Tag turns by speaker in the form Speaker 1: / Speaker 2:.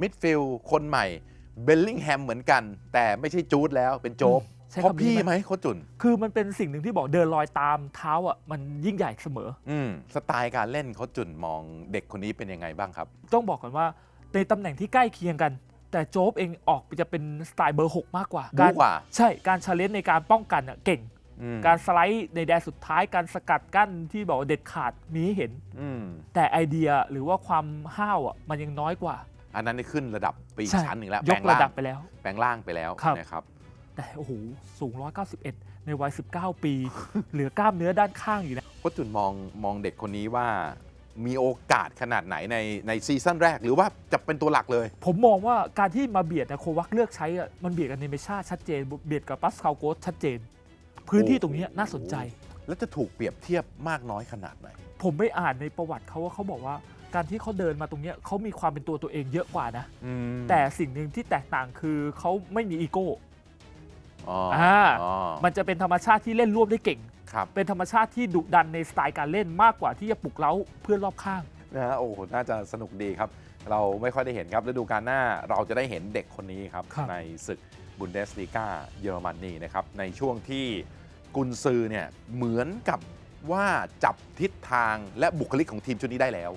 Speaker 1: มิดฟิลด์คนใหม่เบลลิงแฮมเหมือนกัน แต่ไม่ใช่จูดแล้วเป็นโจ๊บ
Speaker 2: ใช่
Speaker 1: เพราะ
Speaker 2: คำนี้
Speaker 1: พี่
Speaker 2: ไห
Speaker 1: ไห
Speaker 2: ม
Speaker 1: มโคชจุน
Speaker 2: คือมันเป็นสิ่งหนึ่งที่บอกเดินลอยตามเท้าอะมันยิ่งใหญ่เสมอ
Speaker 1: อืมสไตล์การเล่นโคชจุนมองเด็กคนนี้เป็นยังไงบ้างครับ
Speaker 2: ต้องบอกก่อนว่าในตำแหน่งที่ใกล้เคียงกัน แต่โจ๊บเองออกจะเป็นสไตล์เบอร์ 6 มากกว่า
Speaker 1: บู๊กว่า
Speaker 2: ใช่การชาเลนจ์ในการป้องกันอะเก่ง
Speaker 1: อืม
Speaker 2: การสไลด์ในแดนสุดท้ายการสกัดกั้นที่บอกว่าเด็ดขาดมีให้เห็น
Speaker 1: อืม
Speaker 2: แต่ไอเดียหรือว่าความห้าวอะมันยังน้อยกว่า
Speaker 1: อันนั้นได้ขึ้นระดับไปอีก
Speaker 2: ใช่
Speaker 1: ชั้นหนึ่งแล้ว
Speaker 2: ย
Speaker 1: แปล
Speaker 2: ก
Speaker 1: ง
Speaker 2: ระ
Speaker 1: ร่าง
Speaker 2: ดับไปแล้ว
Speaker 1: แปลงร่างไปแล้ว
Speaker 2: ครับ
Speaker 1: นะครับ
Speaker 2: แต่โอ้โหสูง 191 ในวัย 19 ปี เหลือกล้ามเนื้อด้านข้างอยู่นะ
Speaker 1: โคชจุนมองมองเด็กคนนี้ว่ามีโอกาสขนาดไหนในในซีซั่นแรก หรือว่าจะเป็นตัวหลักเลย
Speaker 2: ผมมองว่าการที่มาเบียดนะโควักเลือกใช้อะมันเบียดกับเนเมชาชัดเจน เบียดกับปัสคาลโกสชัดเจน พื้นที่ตรงเนี้ยน่าสนใจ
Speaker 1: แล้วจะถูกเปรียบเทียบมากน้อยขนาดไหน
Speaker 2: ผมไปอ่านในประวัติเขาว่าเขาบอกว่า การที่เขาเดินมาตรงเนี้ยเขามีความเป็นตัวตัวเองเยอะกว่านะ
Speaker 1: อืม
Speaker 2: แต่สิ่งหนึ่งที่แตกต่างคือเขาไม่มีอีโก้
Speaker 1: อ๋อ
Speaker 2: อ่า
Speaker 1: อ๋อ
Speaker 2: มันจะเป็นธรรมชาติที่เล่นร่วมได้เก่ง
Speaker 1: ครับ
Speaker 2: เป็นธรรมชาติที่ดุดันในสไตล์การเล่นมากกว่าที่จะปลุกเร้าเพื่อนรอบข้าง
Speaker 1: นะฮะโอ้โหน่าจะสนุกดีครับ เราไม่ค่อยได้เห็นครับฤดูกาลหน้าเราจะได้เห็นเด็กคนนี้ครับ
Speaker 2: ครับ
Speaker 1: ในศึกบุนเดสลีกาเยอรมนีนะครับ ในช่วงที่กุนซือเนี่ยเหมือนกับ ว่าจับทิศทางและบุคลิกของทีมชุดนี้ได้แล้ว